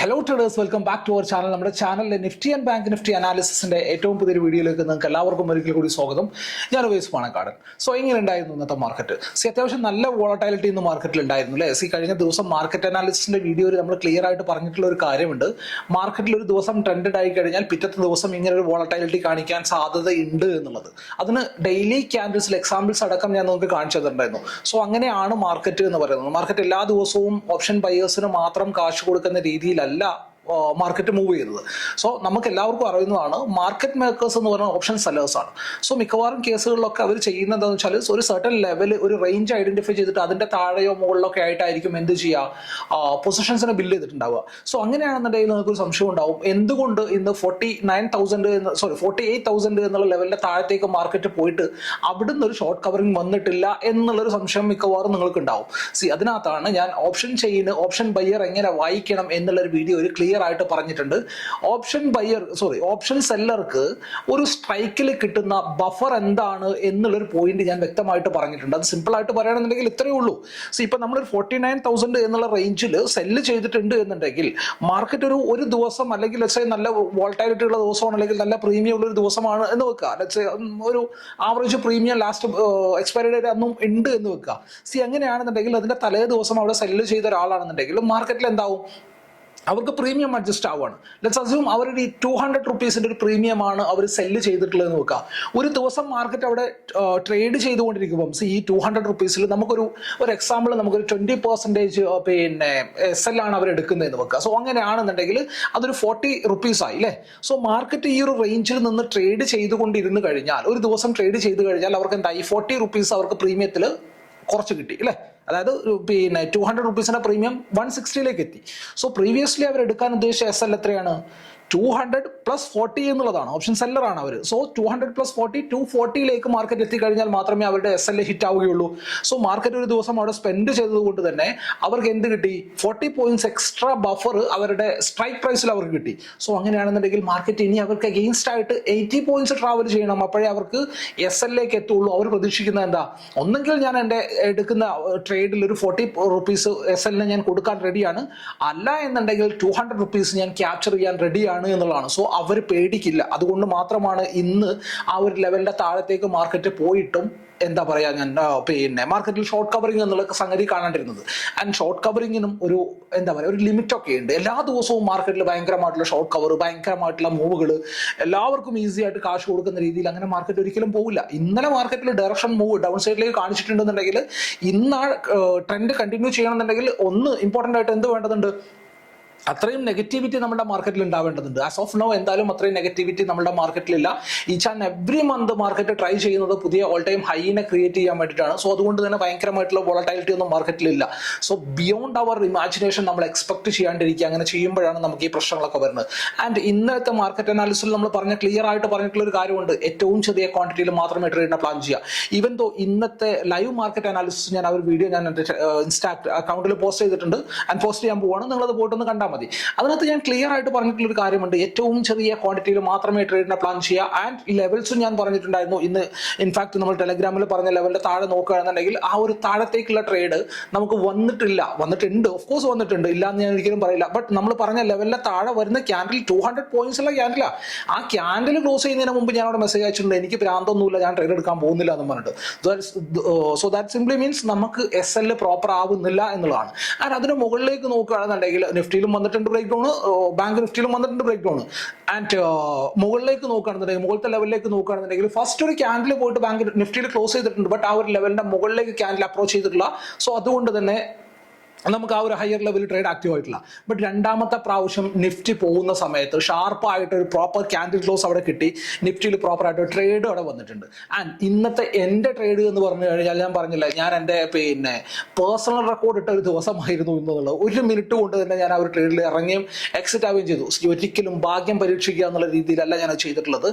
Hello traders welcome back to our channel നമ്മുടെ ചാനലിലെ Nifty and bank Nifty അനാലിസിന്റെ ഏറ്റവും പുതിയൊരു വീഡിയോയിലേക്ക് നിങ്ങൾക്ക് എല്ലാവർക്കും ഒരിക്കൽ കൂടി സ്വാഗതം. ഞാൻ ഉപയോഗിച്ച് പാണക്കാടൻ. സോ ഇങ്ങനെ ഉണ്ടായിരുന്നു ഇന്നത്തെ മാർക്കറ്റ് സി അത്യാവശ്യം നല്ല വോളട്ടാലിറ്റി ഇന്ന് മാർക്കറ്റിൽ ഉണ്ടായിരുന്നു അല്ലേ? സി കഴിഞ്ഞ ദിവസം മാർക്കറ്റ് അനാലിസിന്റെ വീഡിയോയിൽ നമ്മൾ ക്ലിയർ ആയിട്ട് പറഞ്ഞിട്ടുള്ള ഒരു കാര്യമുണ്ട്. മാർക്കറ്റിൽ ഒരു ദിവസം ട്രെൻഡഡ് ആയി കഴിഞ്ഞാൽ പിറ്റത്തെ ദിവസം ഇങ്ങനെ ഒരു വോളട്ടാലിറ്റി കാണിക്കാൻ സാധ്യത ഉണ്ട് എന്നുള്ളത്. അതിന് ഡെയിലി ക്യാൻഡിൽസിൽ എക്സാമ്പിൾസ് അടക്കം ഞാൻ നിങ്ങൾക്ക് കാണിച്ചു തന്നിട്ടുണ്ടായിരുന്നു. സോ അങ്ങനെയാണ് മാർക്കറ്റ് എന്ന് പറയുന്നത്. മാർക്കറ്റ് എല്ലാ ദിവസവും ഓപ്ഷൻ ബയേഴ്സിന് മാത്രം കാശ് കൊടുക്കുന്ന രീതിയിലല്ല لا. മാർക്കറ്റ് മൂവ് ചെയ്തത് സോ നമുക്ക് എല്ലാവർക്കും അറിയുന്നതാണ് മാർക്കറ്റ് മേക്കേഴ്സ് എന്ന് പറഞ്ഞാൽ ഓപ്ഷൻ സെല്ലേഴ്സ് ആണ്. സോ മിക്കവാറും കേസുകളിലൊക്കെ അവർ ചെയ്യുന്നത് എന്താണെന്ന് വെച്ചാൽ ഒരു സർട്ടൺ ലെവൽ ഒരു റേഞ്ച് ഐഡന്റിഫൈ ചെയ്തിട്ട് അതിന്റെ താഴെയോ മുകളിലോ മുകളിലൊക്കെ ആയിട്ടായിരിക്കും എന്ത് ചെയ്യുക? പൊസിഷൻസിനെ ബില്ല് ചെയ്തിട്ടുണ്ടാവുക. സോ അങ്ങനെയാണെന്നുണ്ടെങ്കിൽ നിങ്ങൾക്ക് ഒരു സംശയം ഉണ്ടാവും. എന്തുകൊണ്ട് ഇന്ന് forty nine thousand sorry forty eight thousand എന്നുള്ള ലെവലിന്റെ താഴത്തേക്ക് മാർക്കറ്റ് പോയിട്ട് അവിടുന്ന് ഒരു ഷോർട്ട് കവറിംഗ് വന്നിട്ടില്ല എന്നുള്ളൊരു സംശയം മിക്കവാറും നിങ്ങൾക്ക് ഉണ്ടാവും സി അതിനകത്താണ് ഞാൻ ഓപ്ഷൻ ചെയ്യുന്ന ഓപ്ഷൻ ബയ്യർ എങ്ങനെ വായിക്കണം എന്നുള്ള ഒരു വീഡിയോ ഒരു ക്ലിയർ ആയിട്ട് പറഞ്ഞിട്ടുണ്ട്. ഓപ്ഷൻ ബയർ സോറി ഓപ്ഷൻ സെല്ലർക്ക് ഒരു സ്ട്രൈക്കിൽ കിട്ടുന്ന ബഫർ എന്താണ് എന്നുള്ളൊരു പോയിന്റ് ഞാൻ വ്യക്തമായിട്ട് പറഞ്ഞിട്ടുണ്ട്. അത് സിമ്പിൾ ആയിട്ട് പറയുകയാണെന്നുണ്ടെങ്കിൽ ഇത്രയേ ഉള്ളൂ. സോ ഇപ്പൊ നമ്മളൊരു ഫോർട്ടി നയൻ തൗസൻഡ് എന്നുള്ള റേഞ്ചിൽ സെല്ല് ചെയ്തിട്ടുണ്ട് എന്നുണ്ടെങ്കിൽ മാർക്കറ്റ് ഒരു ഒരു ദിവസം അല്ലെങ്കിൽ let's നല്ല വോൾട്ടാലിറ്റി ഉള്ള ദിവസമാണ് അല്ലെങ്കിൽ നല്ല പ്രീമിയം ഉള്ള ഒരു ദിവസമാണ് എന്ന് വെക്കുക. Let's ഒരു average premium last expiry date അന്നും ഉണ്ട് എന്ന് വെക്കുക. സി അങ്ങനെയാണെന്നുണ്ടെങ്കിൽ അതിന്റെ തലേ ദിവസം അവിടെ സെല്ല് ചെയ്ത ഒരാളാണെന്നുണ്ടെങ്കിൽ മാർക്കറ്റിൽ എന്താവും അവർക്ക് പ്രീമിയം അഡ്ജസ്റ്റ് ആവുകയാണ്. ലെറ്റ്സ് അസ്യൂം അവർ ഈ ടു ഹൺഡ്രഡ് റുപ്പീസിന്റെ ഒരു പ്രീമിയമാണ് അവർ സെല്ല് ചെയ്തിട്ടുള്ളത് വെക്കുക. ഒരു ദിവസം മാർക്കറ്റ് അവിടെ ട്രേഡ് ചെയ്തുകൊണ്ടിരിക്കുമ്പം ഈ ടു ഹൺഡ്രഡ് റുപ്പീസിൽ നമുക്കൊരു ഒരു എക്സാമ്പിൾ നമുക്കൊരു ട്വന്റി പെർസെന്റേജ് പിന്നെ എസ് എൽ ആണ് അവർ എടുക്കുന്നതെന്ന് വെക്കുക. സോ അങ്ങനെയാണെന്നുണ്ടെങ്കിൽ അതൊരു ഫോർട്ടി റുപ്പീസ് ആയി അല്ലേ സോ മാർക്കറ്റ് ഈ ഒരു റേഞ്ചിൽ നിന്ന് ട്രേഡ് ചെയ്തുകൊണ്ടിരുന്നു കഴിഞ്ഞാൽ ഒരു ദിവസം ട്രേഡ് ചെയ്ത് കഴിഞ്ഞാൽ അവർക്ക് എന്തായി? ഫോർട്ടി റുപ്പീസ് അവർക്ക് പ്രീമിയത്തിൽ കുറച്ച് കിട്ടി അല്ലേ അതായത് പിന്നെ ടു ഹൺഡ്രഡ് റുപ്പീസിന്റെ പ്രീമിയം വൺ സിക്സ്റ്റിയിലേക്ക് എത്തി. സോ പ്രീവിയസ്ലി അവർ എടുക്കാൻ ഉദ്ദേശിച്ച എസ് എൽ എത്രയാണ്? ടു ഹൺഡ്രഡ് പ്ലസ് ഫോർട്ടി എന്നുള്ളതാണ്. ഓപ്ഷൻ സെല്ലറാണ് അവർ so two hundred plus forty two ഫോർട്ടിയിലേക്ക് market എത്തിക്കഴിഞ്ഞാൽ മാത്രമേ അവരുടെ എസ് എൽ എ ഹിറ്റ് ആവുകയുള്ളൂ. സോ മാർക്കറ്റ് ഒരു ദിവസം അവിടെ സ്പെൻഡ് ചെയ്തതുകൊണ്ട് തന്നെ അവർക്ക് എന്ത് കിട്ടി? ഫോർട്ടി പോയിന്റ്സ് എക്സ്ട്രാ ബഫർ അവരുടെ സ്ട്രൈക്ക് പ്രൈസിൽ അവർക്ക് കിട്ടി. സോ അങ്ങനെയാണെന്നുണ്ടെങ്കിൽ മാർക്കറ്റ് ഇനി അവർക്ക് അഗെയിൻസ്റ്റ് ആയിട്ട് എയ്റ്റി പോയിന്റ്സ് ട്രാവൽ ചെയ്യണം. അപ്പോഴേ അവർക്ക് എസ് എല്ലിലേക്ക് എത്തുള്ളൂ. അവർ പ്രതീക്ഷിക്കുന്നത് എന്താ? ഒന്നെങ്കിൽ ഞാൻ എന്റെ എടുക്കുന്ന ട്രേഡിൽ ഒരു ഫോർട്ടി റുപ്പീസ് എസ് എല്ലിന് ഞാൻ കൊടുക്കാൻ റെഡിയാണ് അല്ല എന്നുണ്ടെങ്കിൽ ടു ഹൺഡ്രഡ് റുപ്പീസ് ഞാൻ ക്യാപ്ചർ ചെയ്യാൻ റെഡിയാണ് എന്നുള്ളതാണ്. സോ അവർ പേടിക്കില്ല. അതുകൊണ്ട് മാത്രമാണ് ഇന്ന് ആ ഒരു ലെവലിന്റെ താഴത്തേക്ക് മാർക്കറ്റ് പോയിട്ടും എന്താ പറയാ ഞാൻ പിന്നെ മാർക്കറ്റിൽ ഷോർട്ട് കവറിങ് എന്നുള്ള സംഗതി കാണാണ്ടിരുന്നത്. ആൻഡ് ഷോർട്ട് കവറിങ്ങിനും ഒരു എന്താ പറയുക ഒരു ലിമിറ്റ് ഒക്കെ ഉണ്ട്. എല്ലാ ദിവസവും മാർക്കറ്റിൽ ഭയങ്കരമായിട്ടുള്ള ഷോർട്ട് കവർ ഭയങ്കരമായിട്ടുള്ള മൂവുകൾ എല്ലാവർക്കും ഈസി ആയിട്ട് കാശ് കൊടുക്കുന്ന രീതിയിൽ അങ്ങനെ മാർക്കറ്റ് ഒരിക്കലും പോകില്ല ഇന്നലെ മാർക്കറ്റിൽ ഡയറക്ഷൻ മൂവ് ഡൗൺ സൈഡിലേക്ക് കാണിച്ചിട്ടുണ്ടെന്നുണ്ടെങ്കിൽ ഇന്നാ ട്രെൻഡ് കണ്ടിന്യൂ ചെയ്യണമെന്നുണ്ടെങ്കിൽ ഒന്ന് ഇമ്പോർട്ടന്റ് ആയിട്ട് എന്ത് വേണ്ടതുണ്ട്? അത്രയും നെഗറ്റിവിറ്റി നമ്മുടെ മാർക്കറ്റിൽ ഉണ്ടാവേണ്ടതുണ്ട്. ആസ് ഓഫ് നോ എന്തായാലും അത്രയും നെഗറ്റിവിറ്റി നമ്മുടെ മാർക്കറ്റിലില്ല each and every month market try ചെയ്യുന്നത് പുതിയ ഓൾ ടൈം ഹൈനെ ക്രിയേറ്റ് ചെയ്യാൻ വേണ്ടിയിട്ടാണ്. സോ അതുകൊണ്ട് തന്നെ ഭയങ്കരമായിട്ടുള്ള വോളറ്റിലിറ്റി ഒന്നും മാർക്കറ്റിലില്ല സോ ബിയോണ്ട് അവർ ഇമാജിനേഷൻ നമ്മൾ എക്സ്പെക്ട് ചെയ്യാണ്ടിരിക്കുക. അങ്ങനെ ചെയ്യുമ്പോഴാണ് നമുക്ക് ഈ പ്രശ്നങ്ങളൊക്കെ വരുന്നത്. ആൻഡ് ഇന്നത്തെ മാർക്കറ്റ് അനാലിസിൽ നമ്മൾ പറഞ്ഞ ക്ലിയർ ആയിട്ട് പറഞ്ഞിട്ടുള്ള ഒരു കാര്യമുണ്ട്. ഏറ്റവും ചെറിയ ക്വാണ്ടിറ്റിയിൽ മാത്രമേ ട്രേഡിനെ പ്ലാൻ ചെയ്യുക. ഈവൻ ദോ ഇന്നത്തെ ലൈവ് മാർക്കറ്റ് അനാലിസിസ് ഞാൻ ആ ഒരു വീഡിയോ ഞാൻ എന്റെ ഇൻസ്റ്റാ അക്കൗണ്ടിൽ പോസ്റ്റ് ചെയ്തിട്ടുണ്ട്. ആൻഡ് പോസ്റ്റ് ചെയ്യാൻ പോവാണ്. നിങ്ങളത് പോയിട്ടൊന്ന് കണ്ടാൽ മതി. അതിനകത്ത് ഞാൻ ക്ലിയർ ആയിട്ട് പറഞ്ഞിട്ടുള്ള ഒരു കാര്യമുണ്ട്. ഏറ്റവും ചെറിയ ക്വാണ്ടിറ്റിയിൽ മാത്രമേ ട്രേഡിനെ പ്ലാൻ ചെയ്യുക. ആൻഡ് ലെവൽസും ഞാൻ പറഞ്ഞിട്ടുണ്ടായിരുന്നു. ഇന്ന് ഇൻഫാക്ട് നമ്മൾ ടെലഗ്രാമിൽ പറഞ്ഞ ലെവലിന്റെ താഴെ നോക്കുകയാണെന്നുണ്ടെങ്കിൽ ആ ഒരു താഴത്തേക്കുള്ള ട്രേഡ് നമുക്ക് വന്നിട്ടില്ല. വന്നിട്ടുണ്ട്. ഓഫ് കോഴ്സ് വന്നിട്ടുണ്ട്. ഇല്ല എന്ന് ഞാൻ ഒരിക്കലും പറയില്ല. ബട്ട് നമ്മൾ പറഞ്ഞ ലെവലിന്റെ താഴെ വരുന്ന ക്യാൻഡിൽ ടു ഹൺഡ്രഡ് പോയിന്റ്സ് ഉള്ള ക്യാൻഡിലാ ആ. ക്യാൻഡിൽ ക്ലോസ് ചെയ്യുന്നതിന് മുമ്പ് ഞാൻ അവിടെ മെസ്സേജ് അയച്ചിട്ടുണ്ട്. എനിക്ക് പ്രാന്തൊന്നുമില്ല ഞാൻ ട്രേഡ് എടുക്കാൻ പോകുന്നില്ല എന്ന് പറഞ്ഞിട്ട്. സോ ദാറ്റ് സിംപ്ലി മീൻസ് നമുക്ക് എസ് എൽ പ്രോപ്പർ ആവുന്നില്ല എന്നുള്ളതാണ്. ആൻഡ് അതിന് മുകളിലേക്ക് നോക്കുകയാണെന്നുണ്ടെങ്കിൽ നിഫ്റ്റിയിലും വന്നിട്ടുണ്ട് ബ്രേക്ക് ഡൗൺ ബാങ്ക് നിഫ്റ്റിയിലും വന്നിട്ടുണ്ട് ബ്രേക്ക് ഡൗൺ ആൻഡ് മുകളിലേക്ക് നോക്കുകയാണെന്നുണ്ടെങ്കിൽ മുകളിലത്തെ ലെവലിലേക്ക് നോക്കുകയാണെന്നുണ്ടെങ്കിൽ ഫസ്റ്റ് ഒരു ക്യാൻഡിൽ പോയിട്ട് ബാങ്ക് നിഫ്റ്റിയിൽ ക്ലോസ് ചെയ്തിട്ടുണ്ട്. ബട്ട് ആ ഒരു ലെവലിന്റെ മുകളിലേക്ക് ക്യാൻഡിൽ അപ്രോച്ച് ചെയ്തിട്ടില്ല. സോ അതുകൊണ്ട് തന്നെ നമുക്ക് ആ ഒരു ഹയർ ലെവലിൽ ട്രേഡ് ആക്റ്റീവ് ആയിട്ടില്ല ബട്ട് രണ്ടാമത്തെ പ്രാവശ്യം നിഫ്റ്റി പോകുന്ന സമയത്ത് ഷാർപ്പായിട്ട് ഒരു പ്രോപ്പർ ക്യാൻഡിൽ ക്ലോസ് അവിടെ കിട്ടി. നിഫ്റ്റിയിൽ പ്രോപ്പർ ആയിട്ട് ട്രേഡ് അവിടെ വന്നിട്ടുണ്ട്. ആൻഡ് ഇന്നത്തെ എന്റെ ട്രേഡ് എന്ന് പറഞ്ഞു കഴിഞ്ഞാൽ ഞാൻ പറഞ്ഞില്ല ഞാൻ എന്റെ പിന്നെ പേഴ്സണൽ റെക്കോർഡ് ഇട്ട ഒരു ദിവസമായിരുന്നു എന്നുള്ളത് ഒരു മിനിറ്റ് കൊണ്ട് തന്നെ ഞാൻ ആ ഒരു ട്രേഡിൽ ഇറങ്ങുകയും എക്സിറ്റ് ആവുകയും ചെയ്തു. ഒരിക്കലും ഭാഗ്യം പരീക്ഷിക്കുക എന്നുള്ള രീതിയിലല്ല ഞാൻ ചെയ്തിട്ടുള്ളത്.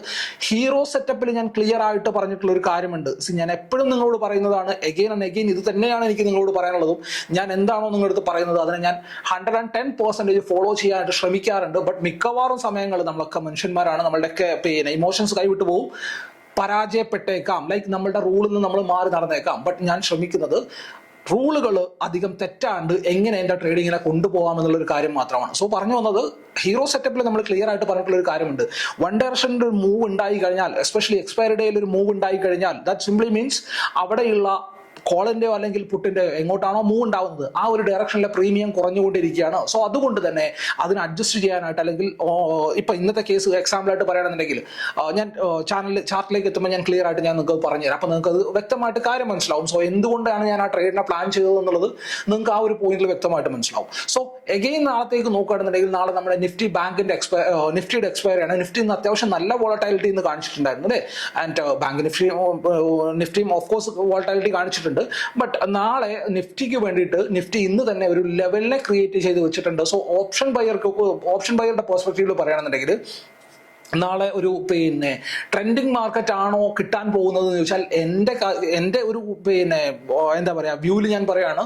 ഹീറോ സെറ്റപ്പിൽ ഞാൻ ക്ലിയർ ആയിട്ട് പറഞ്ഞിട്ടുള്ള ഒരു കാര്യമുണ്ട്. ഞാൻ എപ്പോഴും നിങ്ങളോട് പറയുന്നതാണ് എഗെയിൻ ആൻഡ് എഗെയിൻ ഇത് തന്നെയാണ് എനിക്ക് നിങ്ങളോട് പറയാനുള്ളതും. ഞാൻ എന്താണോ നിങ്ങളുടെ അടുത്ത് പറയുന്നത് അതിനെ ഞാൻ hundred and ten percentage follow ചെയ്യാനായിട്ട് ശ്രമിക്കാറുണ്ട്. ബട്ട് മിക്കവാറും സമയങ്ങൾ നമ്മളൊക്കെ മനുഷ്യന്മാരാണ് നമ്മളുടെയൊക്കെ പിന്നെ ഇമോഷൻസ് കൈവിട്ട് പോകും പരാജയപ്പെട്ടേക്കാം. ലൈക്ക് നമ്മളുടെ റൂളിൽ നിന്ന് നമ്മൾ മാറി നടന്നേക്കാം. ബട്ട് ഞാൻ ശ്രമിക്കുന്നത് റൂളുകൾ അധികം തെറ്റാണ്ട് എങ്ങനെ എന്റെ ട്രേഡിങ്ങിനെ കൊണ്ടുപോകാം എന്നുള്ളൊരു കാര്യം മാത്രമാണ്. സോ പറഞ്ഞു വന്നത് ഹീറോ സെറ്റപ്പിൽ നമ്മൾ ക്ലിയർ ആയിട്ട് പറഞ്ഞിട്ടുള്ള ഒരു കാര്യമുണ്ട്. വൺ ഡയറക്ഷന്റെ ഒരു മൂവ് ഉണ്ടായി കഴിഞ്ഞാൽ എസ്പെഷ്യലി എക്സ്പയറി ഡേയിൽ ഒരു മൂവ് ഉണ്ടായി കഴിഞ്ഞാൽ ദാറ്റ് സിംപ്ലി മീൻസ് അവിടെയുള്ള കോളിന്റെയോ അല്ലെങ്കിൽ പുട്ടിന്റെയോ എങ്ങോട്ടാണോ മൂവ് ഉണ്ടാവുന്നത് ആ ഒരു ഡയറക്ഷനിലെ പ്രീമിയം കുറഞ്ഞുകൊണ്ടിരിക്കുകയാണ്. സോ അതുകൊണ്ട് തന്നെ അതിന് അഡ്ജസ്റ്റ് ചെയ്യാനായിട്ട് അല്ലെങ്കിൽ ഇപ്പൊ ഇന്നത്തെ കേസ് എക്സാമ്പിൾ ആയിട്ട് പറയുകയാണെന്നുണ്ടെങ്കിൽ ഞാൻ ചാനൽ ചാർട്ടിലേക്ക് എത്തുമ്പോൾ ഞാൻ ക്ലിയർ ആയിട്ട് ഞാൻ നിങ്ങൾക്ക് പറഞ്ഞുതരാം. അപ്പൊ നിങ്ങൾക്ക് അത് വ്യക്തമായിട്ട് കാര്യം മനസ്സിലാവും. സോ എന്തുകൊണ്ടാണ് ഞാൻ ആ ട്രേഡിനെ പ്ലാൻ ചെയ്തത് എന്നുള്ളത് നിങ്ങൾക്ക് ആ ഒരു പോയിന്റിൽ വ്യക്തമായിട്ട് മനസ്സിലാവും. സോ എഗെയിൻ നാളത്തേക്ക് നോക്കുകയാണെന്നുണ്ടെങ്കിൽ നാളെ നമ്മുടെ നിഫ്റ്റി ബാങ്കിന്റെ എക്സ്പയർ നിഫ്റ്റിയുടെ എക്സ്പയർ ആണ്. നിഫ്റ്റി ഇന്ന് അത്യാവശ്യം നല്ല വോളറ്റാലിറ്റി ഇന്ന് കാണിച്ചിട്ടുണ്ടായിരുന്നു അല്ലേ? ആൻഡ് ബാങ്ക് നിഫ്റ്റി നിഫ്റ്റിയും ഓഫ് കോഴ്സ് വോളറ്റാലിറ്റി കാണിച്ചിട്ടുണ്ട്. ബട്ട് നാളെ നിഫ്റ്റിക്ക് വേണ്ടിയിട്ട് നിഫ്റ്റി ഇന്ന് തന്നെ ഒരു ലെവലിനെ ക്രിയേറ്റ് ചെയ്ത് വെച്ചിട്ടുണ്ട്. സോ ഓപ്ഷൻ ബയർക്ക് ഓപ്ഷൻ ബയറുടെ പെർസ്പെക്റ്റീവിൽ പറയുകയാണെന്നുണ്ടെങ്കിൽ നാളെ ഒരു പിന്നെ ട്രെൻഡിങ് മാർക്കറ്റ് ആണോ കിട്ടാൻ പോകുന്നത് എന്ന് ചോദിച്ചാൽ എന്റെ എന്റെ ഒരു പിന്നെ എന്താ പറയാ വ്യൂവിൽ ഞാൻ പറയാണ്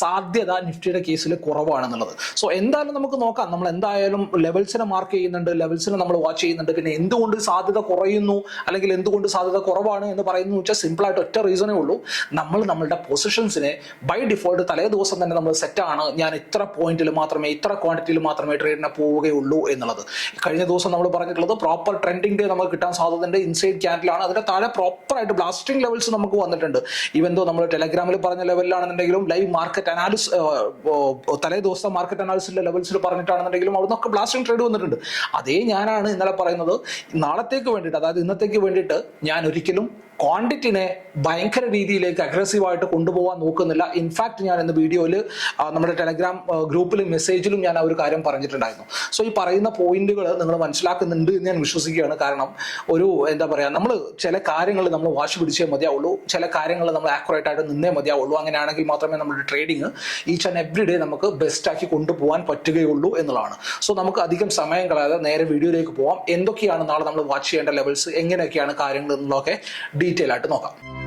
സാധ്യത നിഫ്റ്റിയുടെ കേസിൽ കുറവാണെന്നുള്ളത്. സോ എന്തായാലും നമുക്ക് നോക്കാം. നമ്മൾ എന്തായാലും ലെവൽസിനെ മാർക്ക് ചെയ്യുന്നുണ്ട് ലെവൽസിനെ നമ്മൾ വാച്ച് ചെയ്യുന്നുണ്ട്. പിന്നെ എന്തുകൊണ്ട് സാധ്യത കുറയുന്നു? അല്ലെങ്കിൽ എന്തുകൊണ്ട് സാധ്യത കുറവാണ് എന്ന് പറയുന്നത് വെച്ചാൽ സിമ്പിൾ ആയിട്ട് ഒറ്റ റീസണേ ഉള്ളൂ. നമ്മൾ നമ്മളുടെ പൊസിഷൻസിനെ ബൈ ഡിഫോൾട്ട് തലേ ദിവസം തന്നെ നമ്മൾ സെറ്റാണ് ഞാൻ ഇത്ര പോയിന്റിൽ മാത്രമേ ഇത്ര ക്വാണ്ടിറ്റിയിൽ മാത്രമേ ട്രേഡിനെ പോവുകയുള്ളൂ എന്നുള്ളത്. കഴിഞ്ഞ ദിവസം നമ്മൾ പറഞ്ഞിട്ടുള്ളത് പ്രോപ്പർ ട്രെൻഡിങ് ഡേ നമുക്ക് കിട്ടാൻ സാധ്യതയുണ്ട്. ഇൻസൈഡ് ക്യാൻഡിലാണ് അതിന്റെ താഴെ പ്രോപ്പർ ആയിട്ട് ബ്ലാസ്റ്റിംഗ് ലെവൽസ് നമുക്ക് വന്നിട്ടുണ്ട്. ഈവൻ നമ്മൾ ടെലഗ്രാമിൽ പറഞ്ഞ ലെവലിലാണെന്നുണ്ടെങ്കിലും ലൈവ് മാർക്കറ്റ് അനാലിസ് തലേ ദിവസം മാർക്കറ്റ് അനാലിസിന്റെ ലെവൽസിൽ പറഞ്ഞിട്ടാണെന്നുണ്ടെങ്കിലും അവിടെ നിന്നൊക്കെ ബ്ലാസ്റ്റിംഗ് ട്രേഡ് വന്നിട്ടുണ്ട്. അതേ ഞാനാണ് ഇന്നലെ പറയുന്നത്. നാളത്തേക്ക് വേണ്ടിയിട്ട് അതായത് ഇന്നത്തേക്ക് വേണ്ടിയിട്ട് ഞാൻ ഒരിക്കലും ക്വാണ്ടിറ്റിനെ ഭയങ്കര രീതിയിലേക്ക് അഗ്രസീവായിട്ട് കൊണ്ടുപോകാൻ നോക്കുന്നില്ല. ഇൻഫാക്ട് ഞാൻ ഇന്ന് വീഡിയോയിൽ നമ്മുടെ ടെലഗ്രാം ഗ്രൂപ്പിലും മെസ്സേജിലും ഞാൻ ആ ഒരു കാര്യം പറഞ്ഞിട്ടുണ്ടായിരുന്നു. സോ ഈ പറയുന്ന പോയിന്റുകൾ നിങ്ങൾ മനസ്സിലാക്കുന്നുണ്ട് എന്ന് ഞാൻ വിശ്വസിക്കുകയാണ്. കാരണം ഒരു എന്താ പറയുക നമ്മൾ ചില കാര്യങ്ങൾ നമ്മൾ വാശി പിടിച്ചേ മതിയാവുള്ളൂ. ചില കാര്യങ്ങൾ നമ്മൾ ആക്യുറേറ്റ് ആയിട്ട് നിന്നേ മതിയാവുള്ളൂ. അങ്ങനെയാണെങ്കിൽ മാത്രമേ നമ്മുടെ trading each and every day നമുക്ക് ബെസ്റ്റ് ആക്കി കൊണ്ടുപോകാൻ പറ്റുകയുള്ളൂ എന്നുള്ളതാണ്. സോ നമുക്ക് അധികം സമയം കളയാതെ നേരെ വീഡിയോയിലേക്ക് പോവാം. എന്തൊക്കെയാണ് നാളെ നമ്മൾ വാച്ച് ചെയ്യേണ്ട ലെവൽസ് എങ്ങനെയൊക്കെയാണ് കാര്യങ്ങൾ എന്നുള്ളതൊക്കെ ഡീറ്റെയിൽ ആയിട്ട് നോക്കാം.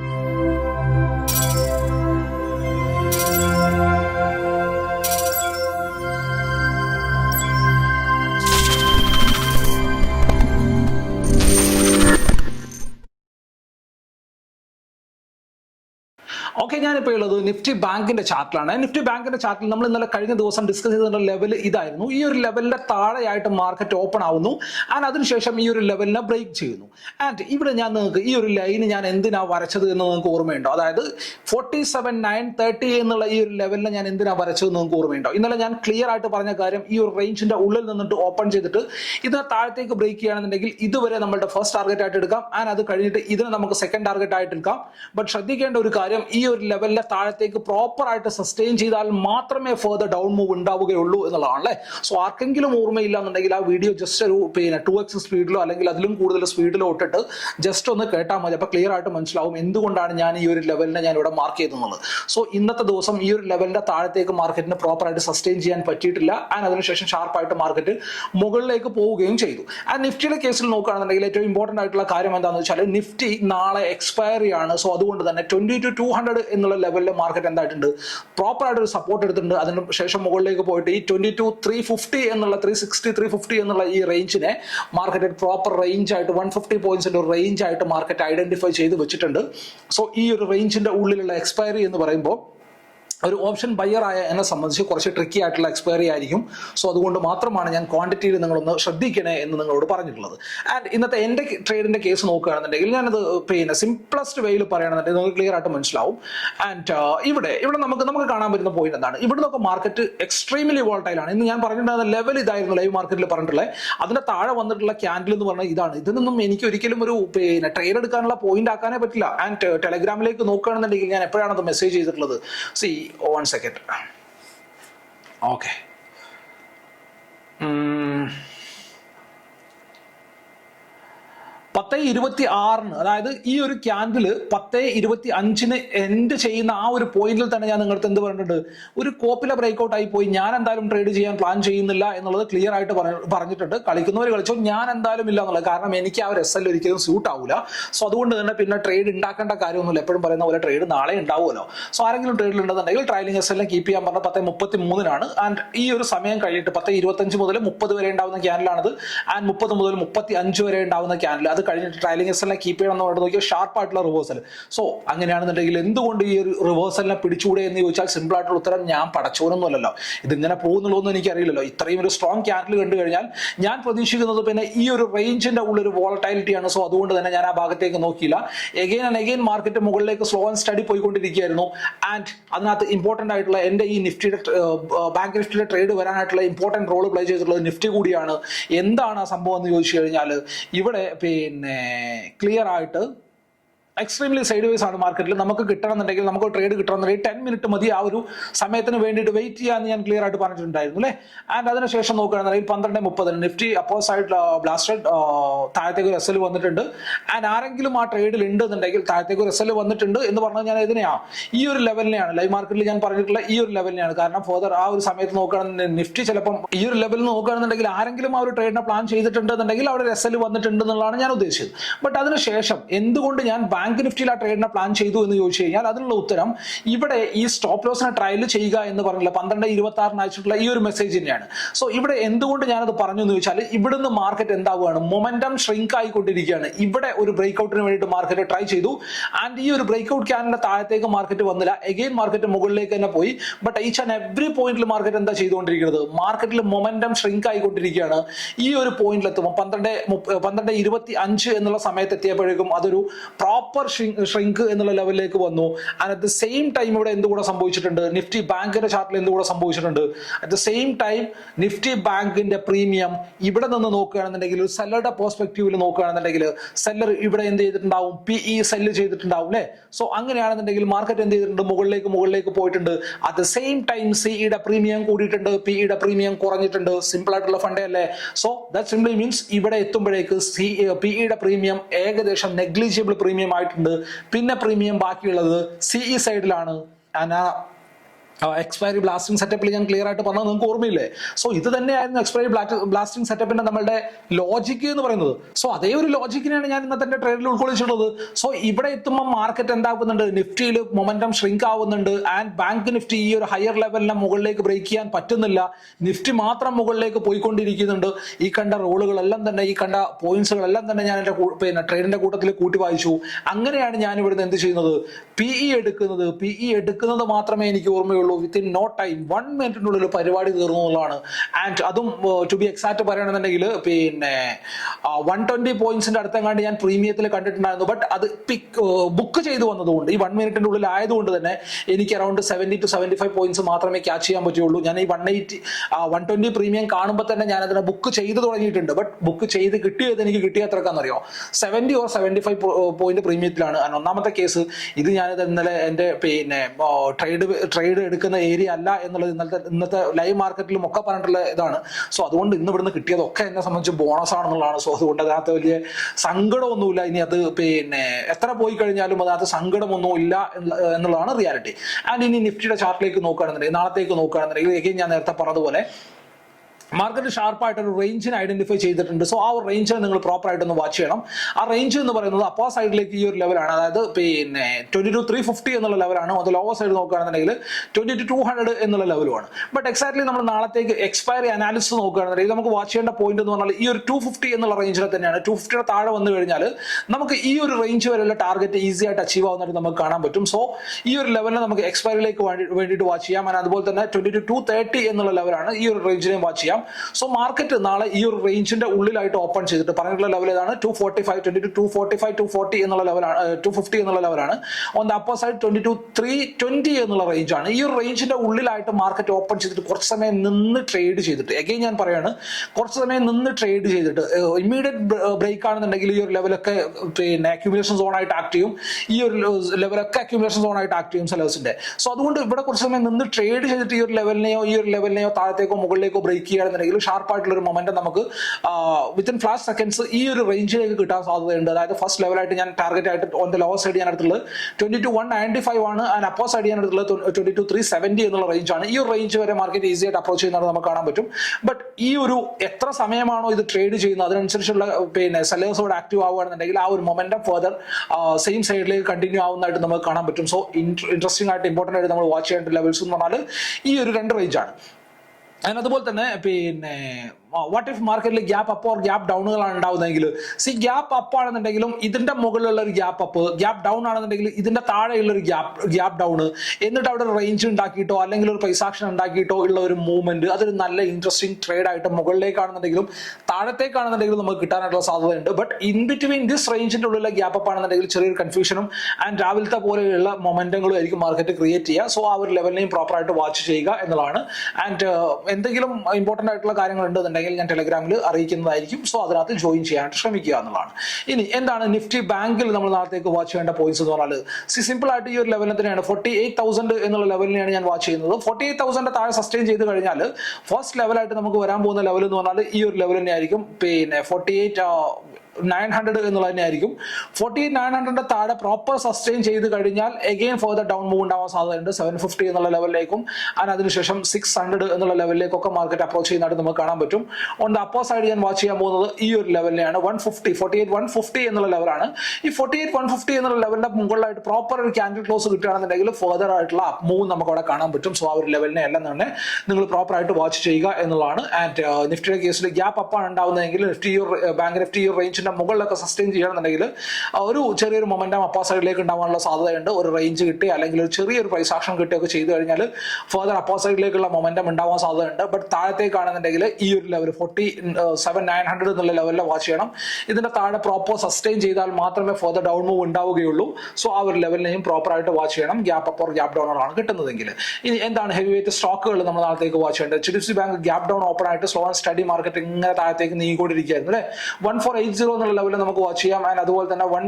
ഓക്കെ ഞാനിപ്പോൾ ഉള്ളത് നിഫ്റ്റി ബാങ്കിന്റെ ചാർട്ടിലാണ്. നിഫ്റ്റി ബാങ്കിന്റെ ചാർട്ടിൽ നമ്മൾ ഇന്നലെ കഴിഞ്ഞ ദിവസം ഡിസ്കസ് ചെയ്തിട്ടുള്ള ലെവൽ ഇതായിരുന്നു. ഈ ഒരു ലെവലിന്റെ താഴെയായിട്ട് മാർക്കറ്റ് ഓപ്പൺ ആവുന്നു. ആൻഡ് അതിനുശേഷം ഈ ഒരു ലെവലിനെ ബ്രേക്ക് ചെയ്യുന്നു. ആൻഡ് ഇവിടെ ഞാൻ നിങ്ങൾക്ക് ഈ ഒരു ലൈന് ഞാൻ എന്തിനാ വരച്ചത് എന്ന് നിങ്ങൾക്ക് ഓർമ്മയുണ്ടോ? അതായത് ഫോർട്ടി സെവൻ നയൻ തേർട്ടി എന്നുള്ള ഈ ഒരു ലെവലിനെ ഞാൻ എന്തിനാ വരച്ചത് എന്ന് നിങ്ങൾക്ക് ഓർമ്മയുണ്ടോ? ഇന്നലെ ഞാൻ ക്ലിയർ ആയിട്ട് പറഞ്ഞ കാര്യം ഈ ഒരു റേഞ്ചിന്റെ ഉള്ളിൽ നിന്നിട്ട് ഓപ്പൺ ചെയ്തിട്ട് ഇതിനെ താഴത്തേക്ക് ബ്രേക്ക് ചെയ്യുകയാണെന്നുണ്ടെങ്കിൽ ഇതുവരെ നമ്മളുടെ ഫസ്റ്റ് ടാർഗറ്റ് ആയിട്ട് എടുക്കാം. ആൻഡ് അത് കഴിഞ്ഞിട്ട് ഇതിനെ നമുക്ക് സെക്കൻഡ് ടാർഗറ്റ് ആയിട്ട് എടുക്കാം. ബട്ട് ശ്രദ്ധിക്കേണ്ട ഒരു കാര്യം ഈ ലെവലിലെ താഴത്തേക്ക് പ്രോപ്പർ ആയിട്ട് സസ്റ്റെയിൻ ചെയ്താൽ മാത്രമേ ഫെർദർ ഡൗൺ മൂവ് ഉണ്ടാവുകയുള്ളൂ എന്നുള്ളതാണ് അല്ലേ സോ ആർക്കെങ്കിലും ഓർമ്മയില്ല എന്നുണ്ടെങ്കിൽ ആ വീഡിയോ ജസ്റ്റ് ഒരു പിന്നെ ടു എക്സ് സ്പീഡിലോ അല്ലെങ്കിൽ അതിലും കൂടുതൽ സ്പീഡിലോ ഇട്ടിട്ട് ജസ്റ്റ് ഒന്ന് കേട്ടാൽ മതി. അപ്പോൾ ക്ലിയർ ആയിട്ട് മനസ്സിലാവും എന്തുകൊണ്ടാണ് ഞാൻ ഈ ഒരു ലെവലിനെ ഞാൻ ഇവിടെ മാർക്ക് ചെയ്തതെന്നുള്ളത് സോ ഇന്നത്തെ ദിവസം ഈ ഒരു ലെവലിന്റെ താഴത്തേക്ക് മാർക്കറ്റിന് പ്രോപ്പർ ആയിട്ട് സസ്റ്റെയിൻ ചെയ്യാൻ പറ്റിയിട്ടില്ല. ആൻഡ് അതിനുശേഷം ഷാർപ്പായിട്ട് മാർക്കറ്റ് മുകളിലേക്ക് പോവുകയും ചെയ്തു. ആൻഡ് നിഫ്റ്റിയുടെ കേസിൽ നോക്കുകയാണെന്നുണ്ടെങ്കിൽ ഏറ്റവും ഇമ്പോർട്ടന്റ് ആയിട്ടുള്ള കാര്യം എന്താണെന്ന് വെച്ചാൽ നിഫ്റ്റി നാളെ എക്സ്പയറി ആണ് സോ അതുകൊണ്ട് തന്നെ ട്വന്റി ടു ടു ഹൺഡ്രഡ് എന്നുള്ള ലെവലിൽ മാർക്കറ്റ് എന്തായിട്ടുണ്ട്? പ്രോപ്പർ ആയിട്ട് ഒരു സപ്പോർട്ട് എടുത്തിട്ടുണ്ട്. അതിന് ശേഷം മുകളിലേക്ക് പോയിട്ട് ഈ ട്വന്റി ടു ത്രീ ഫിഫ്റ്റി എന്നുള്ള ത്രീ സിക്സ്റ്റി ത്രീ ഫിഫ്റ്റി എന്നുള്ള ഈ റേഞ്ചിനെ മാർക്കറ്റ് പ്രോപ്പർ റേഞ്ച് ആയിട്ട് വൺ ഫിഫ്റ്റി പോയിന്റ്സിന്റെ ഒരു റേഞ്ച് ആയിട്ട് മാർക്കറ്റ് ഐഡന്റിഫൈ ചെയ്ത് വെച്ചിട്ടുണ്ട്. സോ ഈ ഒരു റേഞ്ചിന്റെ ഉള്ളിലുള്ള എക്സ്പയറി എന്ന് പറയുമ്പോൾ ഒരു ഓപ്ഷൻ ബയ്യർ ആയ എന്നെ സംബന്ധിച്ച് കുറച്ച് ട്രിക്കി ആയിട്ടുള്ള എക്സ്പയറി ആയിരിക്കും. സോ അതുകൊണ്ട് മാത്രമാണ് ഞാൻ ക്വാണ്ടിറ്റിയിൽ നിങ്ങളൊന്ന് ശ്രദ്ധിക്കണേ എന്ന് നിങ്ങളോട് പറഞ്ഞിട്ടുള്ളത്. ആൻഡ് ഇന്നത്തെ എന്റെ ട്രേഡിന്റെ കേസ് നോക്കുകയാണെന്നുണ്ടെങ്കിൽ ഞാനത് പിന്നെ സിംപ്ലസ്റ്റ് വേയിൽ പറയുകയാണെന്നുണ്ടെങ്കിൽ നിങ്ങൾക്ക് ക്ലിയർ ആയിട്ട് മനസ്സിലാവും. ആൻഡ് ഇവിടെ ഇവിടെ നമുക്ക് നമുക്ക് കാണാൻ പറ്റുന്ന പോയിന്റ് എന്താണ്? ഇവിടെ നിന്നൊക്കെ മാർക്കറ്റ് എക്സ്ട്രീംലി വോൾട്ടൈലാണ് ഇന്ന് ഞാൻ പറഞ്ഞിട്ടുണ്ടായിരുന്ന ലെവൽ ഇതായിരുന്നു ലൈവ് മാർക്കറ്റിൽ പറഞ്ഞിട്ടുള്ളത്. അതിന്റെ താഴെ വന്നിട്ടുള്ള ക്യാൻഡിൽ എന്ന് പറഞ്ഞാൽ ഇതാണ്. ഇതിനൊന്നും എനിക്ക് ഒരിക്കലും ഒരു പിന്നെ ട്രേഡ് എടുക്കാനുള്ള പോയിന്റ് ആക്കാനേ പറ്റില്ല. ആൻഡ് ടെലഗ്രാമിലേക്ക് നോക്കുകയാണെന്നുണ്ടെങ്കിൽ ഞാൻ എപ്പോഴാണ് അത് മെസ്സേജ് ചെയ്തിട്ടുള്ളത്? സി വൺ സെക്കൻഡ് ഓക്കെ പത്ത് ഇരുപത്തി ആറിന് അതായത് ഈ ഒരു ക്യാൻഡിൽ പത്ത് ഇരുപത്തി അഞ്ചിന് എൻഡ് ചെയ്യുന്ന ആ ഒരു പോയിന്റിൽ തന്നെ ഞാൻ നിങ്ങൾക്ക് എന്ത് പറഞ്ഞിട്ടുണ്ട്? ഒരു കോപ്പിലെ ബ്രേക്ക്ഔട്ട് ആയി പോയി. ഞാൻ എന്തായാലും ട്രേഡ് ചെയ്യാൻ പ്ലാൻ ചെയ്യുന്നില്ല എന്നുള്ളത് ക്ലിയർ ആയിട്ട് പറഞ്ഞിട്ടുണ്ട്. കളിക്കുന്നവർ കളിച്ചോ ഞാൻ എന്തായാലും ഇല്ല എന്നുള്ളത്. കാരണം എനിക്ക് ആ ഒരു എസ് എൽ ഒരിക്കലും സ്യൂട്ട് ആവില്ല സോ അതുകൊണ്ട് തന്നെ പിന്നെ ട്രേഡ് ഉണ്ടാക്കേണ്ട കാര്യമൊന്നുമില്ല. എപ്പോഴും പറയുന്ന പോലെ ട്രേഡ് നാളെ ഉണ്ടാവുമല്ലോ സോ ആരെങ്കിലും ട്രേഡിൽ ഉണ്ടെന്നുണ്ടെങ്കിൽ ട്രയലിംഗ് എസ് എല്ലാം കീപ്പ് ചെയ്യാൻ പറഞ്ഞ പത്ത് മുപ്പത്തി മൂന്നിനാണ് ആൻഡ് ഈ ഒരു സമയം കഴിഞ്ഞിട്ട് പത്ത് ഇരുപത്തഞ്ച് മുതൽ മുപ്പത് വരെ ഉണ്ടാവുന്ന ക്യാനലാണത് ആൻഡ് മുപ്പത് മുതൽ മുപ്പത്തി അഞ്ച് വരെ ഉണ്ടാവുന്ന ക്യാനൽ അത് കഴിഞ്ഞിട്ട് ട്രയലിംഗ് എക്സലിനെ കീപ്പ് ചെയ്യണം എന്ന് പറഞ്ഞിട്ട് നോക്കിയാൽ ഷാർപ്പായിട്ടുള്ള റിവേഴ്സൽ സോ അങ്ങനെയാണെന്നുണ്ടെങ്കിൽ എന്തുകൊണ്ട് ഈ ഒരു റിവേഴ്സലിനെ പിടിച്ചുകൂടെ എന്ന് ചോദിച്ചാൽ സിമ്പിൾ ആയിട്ടുള്ള ഉത്തരം ഞാൻ പടച്ചോനൊന്നുമല്ലല്ലോ. ഇതിങ്ങനെ പോകുന്നുള്ളൂ എനിക്കറിയില്ലല്ലോ. ഇത്രയും ഒരു സ്ട്രോങ് ക്യാൻഡിൽ കണ്ടു കഴിഞ്ഞാൽ ഞാൻ പ്രതീക്ഷിക്കുന്നത് പിന്നെ ഈ ഒരു റേഞ്ചിന്റെ ഉള്ളൊരു വോളറ്റൈലിറ്റിയാണ് സോ അതുകൊണ്ട് തന്നെ ഞാൻ ആ ഭാഗത്തേക്ക് നോക്കിയില്ല. എഗെയിൻ ആൻഡ് എഗെയിൻ മാർക്കറ്റ് മുകളിലേക്ക് സ്ലോ ആൻഡ് സ്റ്റഡി പോയിക്കൊണ്ടിരിക്കുകയായിരുന്നു. ആൻഡ് അതിനകത്ത് ഇമ്പോർട്ടന്റ് ആയിട്ടുള്ള എന്റെ ഈ നിഫ്റ്റിയുടെ ബാങ്ക് നിഫ്റ്റിയുടെ ട്രേഡ് വരാനായിട്ടുള്ള ഇമ്പോർട്ടന്റ് റോൾ പ്ലേ ചെയ്തിട്ടുള്ളത് നിഫ്റ്റി കൂടിയാണ്. എന്താണ് ആ സംഭവം എന്ന് ചോദിച്ചു കഴിഞ്ഞാൽ ഇവിടെ പിന്നെ ക്ലിയർ ആയിട്ട് എക്സ്ട്രീംലി സൈഡ് വൈസ് ആണ് മാർക്കറ്റിൽ നമുക്ക് കിട്ടണമെന്നുണ്ടെങ്കിൽ നമുക്ക് ട്രേഡ് കിട്ടണമെന്നുണ്ടെങ്കിൽ ടെൻ മിനിറ്റ് മതി. ആ ഒരു സമയത്തിന് വേണ്ടിയിട്ട് വെയിറ്റ് ചെയ്യാമെന്ന് ഞാൻ ക്ലിയർ ആയിട്ട് പറഞ്ഞിട്ടുണ്ടായിരുന്നു അല്ലേ? ആൻഡ് അതിനുശേഷം നോക്കുകയാണെന്നുണ്ടെങ്കിൽ പന്ത്രണ്ട് മുപ്പതിന് നിഫ്റ്റി അപ്പോസ് ആയിട്ട് ബ്ലാസ്റ്റഡ് താഴത്തേക്ക് ഒരു എസ് വന്നിട്ടുണ്ട്. ആൻഡ് ആരെങ്കിലും ആ ട്രേഡിൽ ഉണ്ടെന്നുണ്ടെങ്കിൽ താഴത്തേക്ക് ഒരു എസ് വന്നിട്ടുണ്ട് എന്ന് പറഞ്ഞാൽ ഞാൻ ഇതിനെയാണ് ഈ ഒരു ലെവലിനെയാണ് ലൈവ് മാർക്കറ്റിൽ ഞാൻ പറഞ്ഞിട്ടുള്ള ഈ ഒരു ലെവലിനെയാണ് കാരണം ഫോർദർ ആ ഒരു സമയത്ത് നോക്കുകയാണെന്നുണ്ടെങ്കിൽ നിഫ്റ്റി ചിലപ്പം ഈ ഒരു ലെവലിൽ നോക്കുകയാണെന്നുണ്ടെങ്കിൽ ആരെങ്കിലും ആ ഒരു ട്രേഡിനെ പ്ലാൻ ചെയ്തിട്ടുണ്ടെന്നുണ്ടെങ്കിൽ അവിടെ ഒരു എസ് വന്നിട്ടുണ്ട് എന്നുള്ളതാണ് ഞാൻ ഉദ്ദേശിച്ചത്. ബട്ട് അതിനുശേഷം എന്തുകൊണ്ട് ഞാൻ നിഫ്റ്റിയിൽ ആ ട്രേഡിനെ പ്ലാൻ ചെയ്തു എന്ന് ചോദിച്ചു കഴിഞ്ഞാൽ അതിനുള്ള ഉത്തരം ഇവിടെ ഈ സ്റ്റോപ്പ് ലോസിനെ ട്രയൽ ചെയ്യുക എന്ന് പറഞ്ഞില്ല പന്ത്രണ്ട് ഇരുപത്തി ആറിന് അയച്ചിട്ടുള്ള ഈ ഒരു മെസ്സേജ് തന്നെയാണ്. സോ ഇവിടെ എന്തുകൊണ്ട് ഞാനത് പറഞ്ഞു എന്ന് ചോദിച്ചാൽ ഇവിടുന്ന് മാർക്കറ്റ് എന്താവുകയാണ്? മൊമെന്റം ഷ്രിങ്ക് ആയിക്കൊണ്ടിരിക്കുകയാണ്. ഇവിടെ ഒരു ബ്രേക്ക് ഔട്ടിന് വേണ്ടിയിട്ട് മാർക്കറ്റ് ട്രൈ ചെയ്തു. ആൻഡ് ഈ ഒരു ബ്രേക്ക് ഔട്ട് ക്യാനിന്റെ താഴത്തേക്ക് മാർക്കറ്റ് വന്നില്ല. എഗെയിൻ മാർക്കറ്റ് മുകളിലേക്ക് തന്നെ പോയി. ബട്ട് ഈച്ച് ആൻഡ് എവറി പോയിന്റിൽ മാർക്കറ്റ് എന്താ ചെയ്തുകൊണ്ടിരിക്കുന്നത്? മാർക്കറ്റിൽ മൊമെന്റം ഷ്രിങ്ക് ആയിക്കൊണ്ടിരിക്കുകയാണ്. ഈ ഒരു പോയിന്റിൽ എത്തുമ്പോൾ പന്ത്രണ്ട് പന്ത്രണ്ട് ഇരുപത്തി അഞ്ച് എന്നുള്ള സമയത്ത് എത്തിയപ്പോഴേക്കും അതൊരു പ്രോപ്പർ ഷ്രിങ്ക് എന്നുള്ള ലെവലിലേക്ക് വന്നു. And at the same time ഇവിടെ എന്തുകൂടെ സംഭവിച്ചിട്ടുണ്ട്? നിഫ്റ്റി ബാങ്കിന്റെ ചാർട്ടിൽ എന്തുകൂടെ സംഭവിച്ചിട്ടുണ്ട്? At the same time Nifty ബാങ്കിന്റെ പ്രീമിയം ഇവിടെ നിന്ന് നോക്കുകയാണെന്നുണ്ടെങ്കിൽ ഒരു സെല്ലറുടെ പെർസ്പെക്റ്റീവിൽ നോക്കുകയാണെന്നുണ്ടെങ്കിൽ സെല്ലർ ഇവിടെ എന്ത് ചെയ്തിട്ടുണ്ടാവും? പി ഇ സെല്ല് ചെയ്തിട്ടുണ്ടാവും അല്ലേ? സോ അങ്ങനെയാണെന്നുണ്ടെങ്കിൽ മാർക്കറ്റ് എന്ത് ചെയ്തിട്ടുണ്ട്? മുകളിലേക്ക് മുകളിലേക്ക് പോയിട്ടുണ്ട്. അറ്റ് ദ സെയിം ടൈം സിഇയുടെ പ്രീമിയം കൂടിയിട്ടുണ്ട് പി ഇയുടെ പ്രീമിയം കുറഞ്ഞിട്ടുണ്ട്. സിമ്പിൾ ആയിട്ടുള്ള ഫണ്ടേ അല്ലേ? സോ ദാറ്റ് സിംപ്ലി മീൻസ് ഇവിടെ എത്തുമ്പോഴേക്ക് സി പി ഇയുടെ പ്രീമിയം ഏകദേശം നെഗ്ലിജിബിൾ പ്രീമിയം ആയിട്ടുണ്ട് പിന്നെ പ്രീമിയം ബാക്കിയുള്ളത് സിഇ സൈഡിലാണ് ആൻഡ് എക്സ്പയറി ബ്ലാസ്റ്റിംഗ് സെറ്റപ്പിൽ ഞാൻ ക്ലിയർ ആയിട്ട് പറഞ്ഞത് നിങ്ങൾക്ക് ഓർമ്മയില്ലേ? സോ ഇത് തന്നെയായിരുന്നു എക്സ്പയറി ബ്ലാസ്റ്റിംഗ് സെറ്റപ്പിന്റെ നമ്മുടെ ലോജിക്ക് എന്ന് പറയുന്നത്. സോ അതേ ഒരു ലോജിക്കിനെയാണ് ഞാൻ ഇന്നത്തെ ട്രേഡിൽ ഉൾക്കൊള്ളിച്ചിട്ടുള്ളത്. സോ ഇവിടെ എത്തുമ്പോൾ മാർക്കറ്റ് എന്താക്കുന്നുണ്ട് നിഫ്റ്റിയിൽ മൊമെന്റം ഷ്രിങ്ക് ആവുന്നുണ്ട്. ആൻഡ് ബാങ്ക് നിഫ്റ്റി ഈ ഒരു ഹയർ ലെവലിന് മുകളിലേക്ക് ബ്രേക്ക് ചെയ്യാൻ പറ്റുന്നില്ല. നിഫ്റ്റി മാത്രം മുകളിലേക്ക് പോയിക്കൊണ്ടിരിക്കുന്നുണ്ട്. ഈ കണ്ട റോളുകളെല്ലാം തന്നെ ഈ കണ്ട പോയിന്റ്സുകളെല്ലാം തന്നെ ഞാൻ എന്റെ പിന്നെ ട്രേഡിന്റെ കൂട്ടത്തിൽ കൂട്ടി വായിച്ചു അങ്ങനെയാണ് ഞാൻ ഇവിടുന്ന് എന്ത് ചെയ്യുന്നത്? പി ഇ എടുക്കുന്നത്. പി ഇ എടുക്കുന്നത് മാത്രമേ എനിക്ക് ഓർമ്മയുള്ളൂ. വിത്തിൻ നോ ടൈം വൺ മിനിറ്റിനുള്ളിൽ പരിപാടി തീർന്നു എന്നുള്ളതാണ്. ആൻഡ് അതും ടു ബി എക്സാക്ട് പറയണമെന്നുണ്ടെങ്കിൽ പിന്നെ വൺ ട്വന്റി പോയിന്റ്സിന്റെ അടുത്തെങ്ങാണ്ട് ഞാൻ പ്രീമിയത്തിൽ കണ്ടിട്ടുണ്ടായിരുന്നു. ബട്ട് അത് പിക്ക് ബുക്ക് ചെയ്തു വന്നതുകൊണ്ട് ഈ വൺ മിനിറ്റിന്റെ ഉള്ളിൽ ആയതുകൊണ്ട് തന്നെ എനിക്ക് around seventy two seventy five points മാത്രമേ ക്യാച്ച് ചെയ്യാൻ പറ്റുള്ളൂ. ഞാൻ ഈ one eighty one twenty premium കാണുമ്പോൾ തന്നെ ഞാൻ അതിനെ ബുക്ക് ചെയ്ത് തുടങ്ങിയിട്ടുണ്ട്. ബട്ട് ബുക്ക് ചെയ്ത് കിട്ടിയത് എനിക്ക് കിട്ടിയ എത്രക്കാണെന്നറിയോ seventy or seventy five point പ്രീമിയത്തിലാണ് ഒന്നാമത്തെ കേസ് ഇത് ഞാനിത് ഇന്നലെ എന്റെ പിന്നെ ട്രേഡ് ട്രേഡ് എടുക്കുന്ന ഏരിയ അല്ല എന്നുള്ളത് ഇന്നത്തെ ഇന്നത്തെ ലൈവ് മാർക്കറ്റിലും ഒക്കെ പറഞ്ഞിട്ടുള്ള ഇതാണ്. സോ അതുകൊണ്ട് ഇന്ന് ഇവിടുന്ന് കിട്ടിയതൊക്കെ എന്നെ സംബന്ധിച്ച് ബോണസ് ആണെന്നുള്ളതാണ്. സോ അതുകൊണ്ട് അതിനകത്ത് വലിയ സങ്കടമൊന്നുമില്ല. ഇനി അത് പിന്നെ എത്ര പോയി കഴിഞ്ഞാലും അതിനകത്ത് സങ്കടമൊന്നും ഇല്ല എന്നുള്ളതാണ് റിയാലിറ്റി ആൻഡ് ഇനി നിഫ്റ്റിയുടെ ചാർട്ടിലേക്ക് നോക്കുകയാണെന്നുണ്ടെങ്കിൽ നാളത്തേക്ക് നോക്കുകയാണെന്നുണ്ടെങ്കിൽ ഞാൻ നേരത്തെ പറഞ്ഞതുപോലെ മാർക്കറ്റ് ഷാർപ്പായിട്ട് ഒരു റേഞ്ചിനെ ഐഡന്റിഫൈ ചെയ്തിട്ടുണ്ട്. സോ ആ ഒരു റേഞ്ചിനെ നിങ്ങൾ പ്രോപ്പർ ആയിട്ട് ഒന്ന് വാച്ച് ചെയ്യണം. ആ റേഞ്ച് എന്ന് പറയുന്നത് അപ്പോ സൈഡിലേക്ക് ഈ ഒരു ലെവലാണ് അതായത് പിന്നെ ട്വന്റി ടു ത്രീ ഫിഫ്റ്റി എന്നുള്ള ലെവലാണ് അത് ലോവർ സൈഡ് നോക്കുകയാണെന്നുണ്ടെങ്കിൽ ട്വന്റി ടു ടു ഹൺഡ്രഡ് എന്നുള്ള ലെവലുമാണ് ബട്ട് എക്സാക്ട്ലി നമ്മൾ നാളത്തേക്ക് എക്സ്പയറി അനാലിസിസ് നോക്കുകയാണെന്നുണ്ടെങ്കിൽ നമുക്ക് വാച്ച് ചെയ്യേണ്ട പോയിന്റ് എന്ന് പറഞ്ഞാൽ ഈ ഒരു ടു ഫിഫ്റ്റി എന്നുള്ള റേഞ്ചിൽ തന്നെയാണ്. ടു ഫിഫ്റ്റിയുടെ താഴെ വന്നു കഴിഞ്ഞാൽ നമുക്ക് ഈ ഒരു റേഞ്ച് വരെയുള്ള ടാർഗറ്റ് ഈസി ആയിട്ട് അച്ചീവ് ആവുന്നതായിട്ട് നമുക്ക് കാണാൻ പറ്റും. സോ ഈ ഒരു ലെവലിൽ നമുക്ക് എക്സ്പയറിലേക്ക് വേണ്ടി വേണ്ടിയിട്ട് വാച്ച് ചെയ്യാം. അതുപോലെ തന്നെ ട്വന്റി ടു ടു തേർട്ടി എന്നുള്ള ലെവലാണ് ഈ ഒരു റേഞ്ചിനെ വാച്ച് ചെയ്യാം. സോ മാർക്കറ്റ് നാളെ ഈ ഒരു റേഞ്ചിന്റെ ഉള്ളിലായിട്ട് ഓപ്പൺ ചെയ്തിട്ട് പറഞ്ഞിട്ടുള്ള ലെവൽ ഏതാണ്? Two forty five twenty two two forty five two forty എന്നുള്ള ലെവലാണ് ടു ഫിഫ്റ്റി എന്നുള്ള ലെവലാണ് on the upper side twenty two three twenty എന്നുള്ള റേഞ്ചാണ് ഈ ഒരു റേഞ്ചിന്റെ ഉള്ളിലായിട്ട് മാർക്കറ്റ് ഓപ്പൺ ചെയ്തിട്ട് കുറച്ച് സമയം നിന്ന് ട്രേഡ് ചെയ്തിട്ട് എഗെയിൻ ഞാൻ പറയാണ് കുറച്ച് സമയം നിന്ന് ട്രേഡ് ചെയ്തിട്ട് ഇമ്മീഡിയറ്റ് ബ്രേക്ക് ആണെന്നുണ്ടെങ്കിൽ ഈ ഒരു ലെവലൊക്കെ പിന്നെ അക്യുമുലേഷൻ സോൺ ആയിട്ട് ആക്ട് ചെയ്യും. ഈ ഒരു ലെവലൊക്കെ അക്യുമുലേഷൻ സോൺ ആയിട്ട് ആക്ട് ചെയ്യും സെലേഴ്സിന്റെ സോ അതുകൊണ്ട് ഇവിടെ കുറച്ച് സമയം നിന്ന് ട്രേഡ് ചെയ്തിട്ട് ഈ ഒരു ലെവലിനെയോ ഈ ഒരു ലെവലിനെയോ താഴത്തേക്കോ മുകളിലേക്കോ ബ്രേക്ക് ചെയ്യുകയാണെന്നുണ്ടെങ്കിൽ ഷാർപ്പായിട്ടുള്ള ഒരു മൊമെന്റം നമുക്ക് വിത്തിൻ ഫ്ലാഷ് സെക്കൻഡ്സ് ഈ ഒരു റേഞ്ചിലേക്ക് കിട്ടാൻ സാധ്യതയുണ്ട്. അതായത് ഫസ്റ്റ് ലെവലായിട്ട് ഞാൻ ടാർഗറ്റ് ആയിട്ട് ഓൺ ദ ലോവർ സൈഡ് ഞാൻ എടുത്തുള്ളത് twenty two one ninety five ആണ്. ആൻഡ് അപ്പോസ് സൈഡ് ഞാൻ എടുത്തുള്ളത് ട്വന്റി ടു ത്രീ സെവന്റി എന്നുള്ള റേഞ്ച് ആണ്. ഈ ഒരു റേഞ്ച് വരെ മാർക്കറ്റ് ഈസി ആയിട്ട് അപ്രോച്ച് ചെയ്യുന്നത് നമുക്ക് കാണാൻ പറ്റും. ബട്ട് ഈ ഒരു എത്ര സമയമാണോ ഇത് ട്രേഡ് ചെയ്യുന്നത് അതിനനുസരിച്ചുള്ള പിന്നെ സെല്ലേഴ്സ് ഇവിടെ ആക്റ്റീവ് ആവുകയാണെന്നുണ്ടെങ്കിൽ ആ ഒരു മൊമെന്റം ഫർദർ സെയിം സൈഡിലേക്ക് കണ്ടിന്യൂ ആവുന്നതായിട്ട് നമുക്ക് കാണാൻ പറ്റും. സോ ഇൻട്രസ്റ്റിംഗ് ആയിട്ട് ഇമ്പോർട്ടന്റ് ആയിട്ട് നമ്മൾ വാച്ച് ചെയ്യേണ്ട ലെവൽസ് എന്ന് പറഞ്ഞാൽ ഈ ഒരു രണ്ട് റേഞ്ച് ആണ് അതിന് അതുപോലെ തന്നെ പിന്നെ വാട്ട് ഇഫ് മാർക്കറ്റിൽ ഗ്യാപ്പ് അപ്പ് ഓർ ഗ്യാപ്പ് ഡൗണുകളാണ് ഉണ്ടാവുന്നതെങ്കിൽ? സി ഗ്യാപ്പ് അപ്പ് ആണെന്നുണ്ടെങ്കിലും ഇതിന്റെ മുകളിലുള്ള ഒരു ഗ്യാപ്പ് അപ്പ് ഗ്യാപ്പ് ഡൗൺ ആണെന്നുണ്ടെങ്കിൽ ഇതിന്റെ താഴെയുള്ള ഒരു ഗ്യാപ്പ് ഗ്യാപ്പ് ഡൗൺ എന്നിട്ട് അവിടെ റേഞ്ച് ഉണ്ടാക്കിയിട്ടോ അല്ലെങ്കിൽ ഒരു പൈസാക്ഷൻ ഉണ്ടാക്കിയിട്ടോ ഉള്ള ഒരു മൂവ്മെന്റ് അതൊരു നല്ല ഇൻട്രസ്റ്റിംഗ് ട്രേഡ് ആയിട്ട് മുകളിലേക്കാണെന്നുണ്ടെങ്കിലും താഴത്തേക്കാണെന്നുണ്ടെങ്കിലും നമുക്ക് കിട്ടാനായിട്ടുള്ള സാധ്യതയുണ്ട്. ബട്ട് ഇൻ ബിറ്റ്വീൻ ദിസ് റേഞ്ചിന്റെ ഉള്ളിലെ ഗ്യാപ്പ് അപ്പ് ആണെന്നുണ്ടെങ്കിൽ ചെറിയൊരു കൺഫ്യൂഷനും ആൻഡ് രാവിലത്തെ പോലെയുള്ള മൊമെന്റങ്ങളും ആയിരിക്കും മാർക്കറ്റ് ക്രിയേറ്റ് ചെയ്യുക. സോ ആ ഒരു ലെവലിനെയും പ്രോപ്പറായിട്ട് വാച്ച് ചെയ്യുക എന്നുള്ളതാണ്. ആൻഡ് എന്തെങ്കിലും ഇമ്പോർട്ടന്റ് ആയിട്ടുള്ള കാര്യങ്ങൾ ഉണ്ടെന്നുണ്ടെങ്കിൽ ഞാൻ ടെലഗ്രാമിൽ അറിയിക്കുന്നതായിരിക്കും. സോ അതിനകത്ത് ജോയിൻ ചെയ്യാനായിട്ട് ശ്രമിക്കുക എന്നുള്ളതാണ്. ഇനി എന്താണ് നിഫ്റ്റി ബാങ്കിൽ നമ്മൾ നാളത്തേക്ക് വാച്ച് ചെയ്യേണ്ട പോയിന്റ്സ് എന്ന് പറഞ്ഞാൽ സിമ്പിൾ ആയിട്ട് ഈ ഒരു ലെവലിൽ തന്നെയാണ് ഫോർട്ടി എയ്റ്റ് തൗസൻഡ് എന്നുള്ള ലെവലിനെയാണ് ഞാൻ വാച്ച് ചെയ്യുന്നത്. ഫോർട്ടി എയ്റ്റ് തൗസൻഡ് താഴെ സസ്റ്റെയിൻ ചെയ്ത് കഴിഞ്ഞാൽ ഫസ്റ്റ് ലെവലായിട്ട് നമുക്ക് വരാൻ പോകുന്ന ലെവൽ എന്ന് പറഞ്ഞാൽ ഈ ഒരു ലെവൽ തന്നെയായിരിക്കും. പിന്നെ ഫോർട്ടി എയ്റ്റ് നയൻ ഹൺഡ്രഡ് എന്നുള്ളത് തന്നെയായിരിക്കും ഫോർട്ടി നയൻ ഹൺഡ്രഡിന്റെ താഴെ പ്രോപ്പർ സസ്റ്റെയിൻ ചെയ്ത് കഴിഞ്ഞാൽ എഗെയിൻ ഫോർദർ ഡൗൺ മൂവ് ഉണ്ടാവാൻ സാധ്യതയുണ്ട്. സെവൻ ഫിഫ്റ്റി എന്നുള്ള ലെവലിലേക്കും ആൻഡ് അതിനുശേഷം സിക്സ് ഹൺഡ്രഡ് എന്നുള്ള ലെവലിലേക്കൊക്കെ മാർക്കറ്റ് അപ്രോച്ച് ചെയ്യുന്നതായിട്ട് നമുക്ക് കാണാൻ പറ്റും. ഓൺ ദ അപ്പോ സൈഡ് ഞാൻ വാച്ച് ചെയ്യാൻ പോകുന്നത് ഈ ഒരു ലെവലിനെയാണ് one fifty forty eight one fifty എന്നുള്ള ലെവലാണ് ഈ ഫോർട്ടി എയ്റ്റ് വൺ ഫിഫ്റ്റി എന്നുള്ള ലെവലിന്റെ മുകളിലായിട്ട് പ്രോപ്പർ ഒരു ക്യാൻഡിൽ ക്ലോസ് കിട്ടുകയാണെന്നുണ്ടെങ്കിൽ ഫർദർ ആയിട്ടുള്ള അപ് മൂവ് നമുക്ക് അവിടെ കാണാൻ പറ്റും. സോ ആ ഒരു ലെവലിനെ എല്ലാം തന്നെ നിങ്ങൾ പ്രോപ്പർ ആയിട്ട് വാച്ച് ചെയ്യുക എന്നുള്ളതാണ്. ആൻഡ് നിഫ്റ്റിയുടെ കേസിൽ ഗ്യാപ്പ് അപ്പാണ് ഉണ്ടാവുന്നതെങ്കിൽ നിഫ്റ്റി ബാങ്ക് നിഫ്റ്റി ഈ റേഞ്ചിന്റെ മുകളിലൊക്കെ സസ്റ്റെയിൻ ചെയ്യണമെന്നുണ്ടെങ്കിൽ ഒരു ചെറിയൊരു മൊമെന്റം അപ്പാ സൈഡിലേക്ക് ഉണ്ടാവാനുള്ള സാധ്യതയുണ്ട്. ഒരു റേഞ്ച് കിട്ടി അല്ലെങ്കിൽ ഒരു ചെറിയൊരു പ്രൈസ് ആക്ഷൻ കിട്ടിയൊക്കെ ചെയ്തു കഴിഞ്ഞാൽ ഫർദർ അപ്പാ സൈഡിലേക്കുള്ള മൊമെന്റം ഉണ്ടാവാൻ സാധ്യതയുണ്ട്. ബട്ട് താഴത്തേക്കാണെന്നുണ്ടെങ്കിൽ ഈ ഒരു level forty seven nine hundred എന്നുള്ള ലെവലിൽ വാച്ച് ചെയ്യണം. ഇതിന്റെ താഴെ പ്രോപ്പർ സസ്റ്റെയിൻ ചെയ്താൽ മാത്രമേ ഫർദർ ഡൗൺ മൂവ് ഉണ്ടാവുകയുള്ളൂ. സോ ആ ഒരു ലെവലിനെയും പ്രോപ്പർ ആയിട്ട് വാച്ച് ചെയ്യണം. Gap up or gap down ആണ് കിട്ടുന്നതെങ്കിൽ. ഇനി എന്താണ് ഹെവി വെയിറ്റ് സ്റ്റോക്കുകൾ നമ്മൾ നാളത്തേക്ക് വാച്ച് ചെയ്യേണ്ടത്? H bank gap down open ആയിട്ട് സ്ലോ ആൻഡ് സ്റ്റഡി മാർക്കറ്റ് ഇങ്ങനെ താഴത്തേക്ക് നീങ്ങിക്കൊണ്ടിരിക്കുകയായിരുന്നു അല്ലേ? വൺ ഫോർ എയ്റ്റ് സീറോ എന്നുള്ള ലെവലിൽ നമുക്ക് വാച്ച് ചെയ്യാം. ആൻഡ് അതുപോലെ തന്നെ വൺ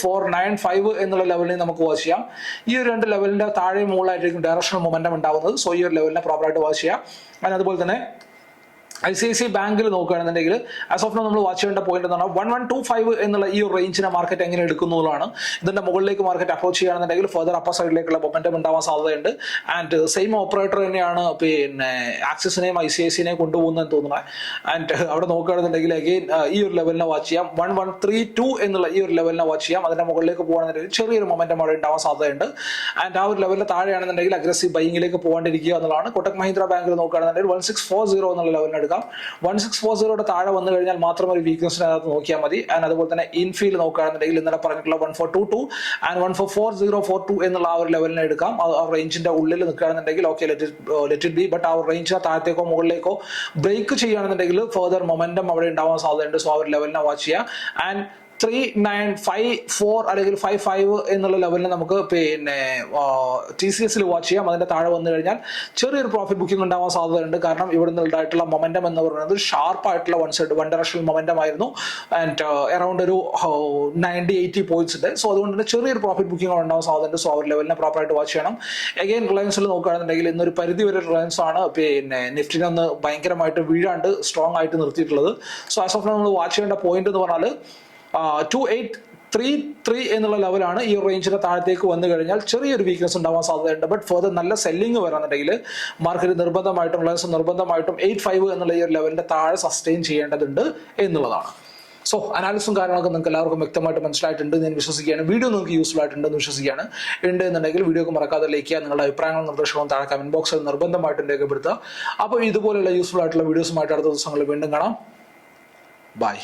ഫോർ നയൻ ഫൈവ് എന്നുള്ള ലെവലിൽ നമുക്ക് വാച്ച് ചെയ്യാം. ഈ ഒരു രണ്ട് ലെവലിന്റെ താഴെ മുകളിലായിരിക്കും ഡയറക്ഷണൽ മൊമെന്റം ഉണ്ടാവുന്നത്. സോ ഈ ഒരു ലെവലിനെ പ്രോപ്പറായിട്ട് വാച്ച് ചെയ്യാം. ആൻഡ് അതുപോലെ തന്നെ ഐ സി ഐ സി ബാങ്കിൽ നോക്കുകയാണെന്നുണ്ടെങ്കിൽ ആസ് ഓഫ് നോ നമ്മൾ വാച്ച് ചെയ്യേണ്ട പോയിന്റ് എന്ന് പറഞ്ഞാൽ വൺ വൺ ടു ഫൈവ് എന്നുള്ള ഈ ഒരു റേഞ്ചിനെ മാർക്കറ്റ് എങ്ങനെ എടുക്കുന്നതാണ് ഇതിന്റെ മുകളിലേക്ക് മാർക്കറ്റ് അപ്രോച്ച് ചെയ്യുകയാണെന്നുണ്ടെങ്കിൽ ഫർദർ അപ്പർ സൈഡിലേക്കുള്ള മൊമെന്റം ഉണ്ടാവാൻ സാധ്യതയുണ്ട്. ആൻഡ് സെയിം ഓപ്പറേറ്റർ തന്നെയാണ് പിന്നെ ആക്സിസിനെയും ഐ സി ഐ സിനെയും കൊണ്ടുപോകുന്നതെന്ന് തോന്നുന്നത്. ആൻഡ് അവിടെ നോക്കുകയാണെന്നുണ്ടെങ്കിൽ അഗെയിൻ ഈ ഒരു ലെവലിനെ വാച്ച് ചെയ്യാം. വൺ വൺ ത്രീ ടു എന്നുള്ള ഈ ഒരു ലെവലിനെ വാച്ച് ചെയ്യാം. അതിന്റെ മുകളിലേക്ക് പോകുകയാണെന്നുണ്ടെങ്കിൽ ചെറിയൊരു മൊമെന്റം അവിടെ ഉണ്ടാവാൻ സാധ്യതയുണ്ട്. ആൻഡ് ആ ഒരു ലെവലിന് താഴെയാണെന്നുണ്ടെങ്കിൽ അഗ്രസീവ് ബൈങ്ങിലേക്ക് പോകാണ്ടിരിക്കുക എന്നുള്ളതാണ്. കൊട്ടക് മഹീന്ദ്ര ബാങ്കിൽ നോക്കുകയാണെന്നുണ്ടെങ്കിൽ വൺ സിക്സ് ഫോർ സീറോ എന്നുള്ള ലെവലിന് എടുക്കാം വൺ സിക്സ് ഫോർ സീറോയുടെ താഴെ വന്നു കഴിഞ്ഞാൽ മാത്രം ഒരു വീക്ക്നെസ്സിനെ വീക്ക്നെസ്സിനകത്ത് നോക്കിയാൽ മതി. ആൻഡ് അതുപോലെ തന്നെ ഇൻഫീൽ നോക്കുകയാണെന്നുണ്ടെങ്കിൽ ഇന്നലെ പറഞ്ഞിട്ടുള്ള one four two two and one four four zero four two എന്നുള്ള ആ ഒരു ലെവലിനെ എടുക്കാം. ആ- റേഞ്ചിന്റെ ഉള്ളിൽ നിൽക്കുകയാണെന്നുണ്ടെങ്കിൽ okay let it be but ആ റേഞ്ചിനെ താഴത്തേക്കോ മുകളിലേക്കോ ബ്രേക്ക് ചെയ്യുകയാണെന്നുണ്ടെങ്കിൽ ഫെർദർ മൊമെന്റം അവിടെ ഉണ്ടാവാൻ സാധ്യതയുണ്ട്. സോ ആ ഒരു ലെവലിനെ വാച്ച് ചെയ്യുക. And three nine five four അല്ലെങ്കിൽ ഫൈവ് ഫൈവ് എന്നുള്ള ലെവലിൽ നമുക്ക് പിന്നെ ടി സി എസിൽ വാച്ച് ചെയ്യാം. അതിന്റെ താഴെ വന്നു കഴിഞ്ഞാൽ ചെറിയൊരു പ്രോഫിറ്റ് ബുക്കിംഗ് ഉണ്ടാവാൻ സാധ്യതയുണ്ട്. കാരണം ഇവിടെ നിന്നുണ്ടായിട്ടുള്ള മൊമെന്റം എന്ന് പറയുന്നത് ഷാർപ്പ് ആയിട്ടുള്ള one side one directional momentum ആയിരുന്നു. ആൻഡ് അറൌണ്ട് ഒരു നയന്റി എയ്റ്റി പോയിന്റ്സ് ഉണ്ട്. സോ അതുകൊണ്ട് തന്നെ ചെറിയൊരു പ്രോഫിറ്റ് ബുക്കിംഗ് ഉണ്ടാവാൻ സാധ്യതയുണ്ട്. സോ അവർ ലെവലിനെ പ്രോപ്പറായിട്ട് വാച്ച് ചെയ്യണം. എഗെയിൻ റിലയൻസിൽ നോക്കുകയാണെന്നുണ്ടെങ്കിൽ ഇന്നൊരു പരിധി വരെ റിലയൻസ് ആണ്. പിന്നെ നിഫ്റ്റിനെ ഒന്ന് ഭയങ്കരമായിട്ട് വീഴാണ്ട് സ്ട്രോങ് ആയിട്ട് നിർത്തിയിട്ടുള്ളത്. സോ ആസ് ഓഫ് നമ്മൾ വാച്ച് ചെയ്യേണ്ട പോയിന്റ് എന്ന് പറഞ്ഞാൽ ടു എയ്റ്റ് ത്രീ ത്രീ എന്നുള്ള ലെവലാണ് ഈ റേഞ്ചിന്റെ താഴത്തേക്ക് വന്നു കഴിഞ്ഞാൽ ചെറിയൊരു വീക്ക്നെസ് ഉണ്ടാവാൻ സാധ്യതയുണ്ട്. ബട്ട് ഫർദർ നല്ല സെല്ലിംഗ് വരാന്നുണ്ടെങ്കിൽ മാർക്കറ്റ് നിർബന്ധമായിട്ടും റിലയൻസ് നിർബന്ധമായിട്ടും എയ്റ്റ് ഫൈവ് എന്നുള്ള ഈ ഒരു ലെവലിന്റെ താഴെ സസ്റ്റെയിൻ ചെയ്യേണ്ടതുണ്ട് എന്നുള്ളതാണ്. സോ അനാലിസും കാര്യങ്ങളൊക്കെ നിങ്ങൾക്ക് എല്ലാവർക്കും വ്യക്തമായിട്ട് മനസ്സിലായിട്ടുണ്ട് ഞാൻ വിശ്വസിക്കുകയാണ്. വീഡിയോ നിങ്ങൾക്ക് യൂസ്ഫുൾ ആയിട്ടുണ്ടെന്ന് വിശ്വസിക്കുകയാണ്. ഉണ്ട് എന്നുണ്ടെങ്കിൽ വീഡിയോക്ക് മറക്കാതെ ലൈക്ക് നിങ്ങളുടെ അഭിപ്രായങ്ങളും നിർദ്ദേശങ്ങളും താഴെ കമന്റ് ബോക്സിൽ നിർബന്ധമായിട്ടും രേഖപ്പെടുത്തുക. അപ്പോൾ ഇതുപോലെയുള്ള യൂസ്ഫുൾ ആയിട്ടുള്ള വീഡിയോസുമായിട്ട് അടുത്ത ദിവസങ്ങളിൽ വീണ്ടും കാണാം. ബൈ